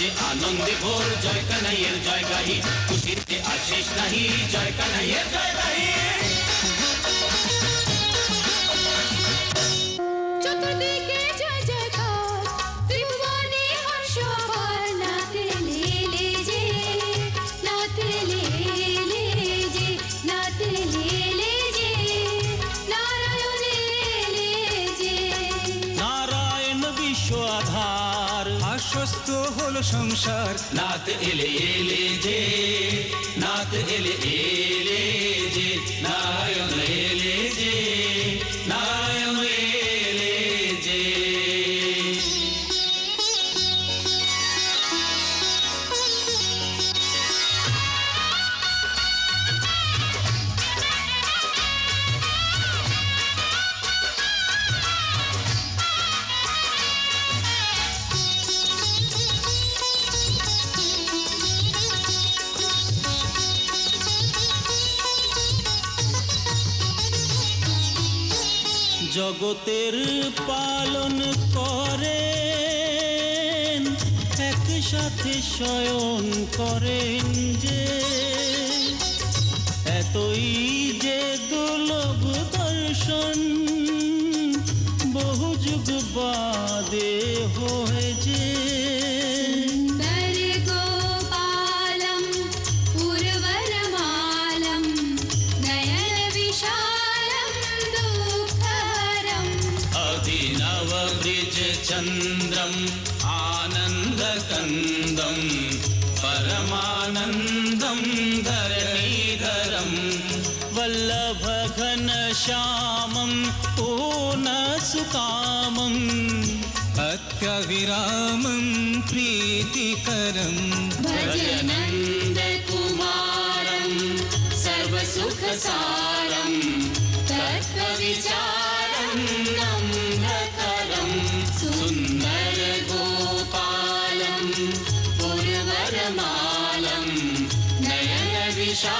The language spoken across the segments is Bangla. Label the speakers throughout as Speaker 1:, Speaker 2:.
Speaker 1: নন্দ যে আনন্দে ভোর জয় কানাইয়ের জয় গাহি খুশিতে আশেষ নাহি জয় কানাইয়ের জয় গাহি
Speaker 2: আশ্বস্ত হলো সংসার।
Speaker 1: নাত এলে এলে যে নাত এলে এলে যে নারায়ণ এলে যে। জগতের পালন করেন, একসাথে শয়ন করেন যে। এতই যে দুর্লভ দর্শন, বহু যুগ বাদে হয়েছে। चन्द्रम् आनन्दकन्दं परमानन्दं धरणीधरं वल्लभघनश्यामं पूर्णसुकामम्
Speaker 2: अत्यविरामं प्रीतिकरम्।
Speaker 3: भजनन्दकुमारं सर्वसुखसारं तत्त्वविचारं
Speaker 1: सुन्दरगोपालम् गोपालम् पुण्यमालं नयन विशा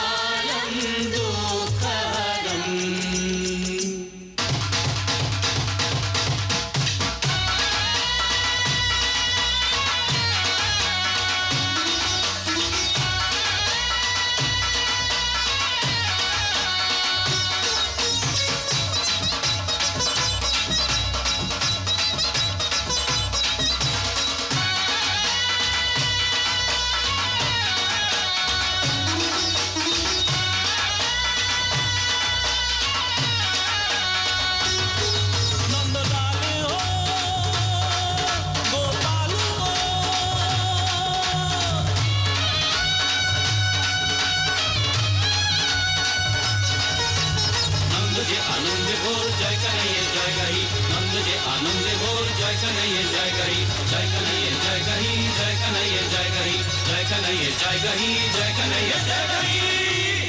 Speaker 1: नंदे बोल जय कन्हैया जय गही जय कन्हैया जय गही जय कन्हैया जय गही जय कन्हैया जय गही जय कन्हैया जय गही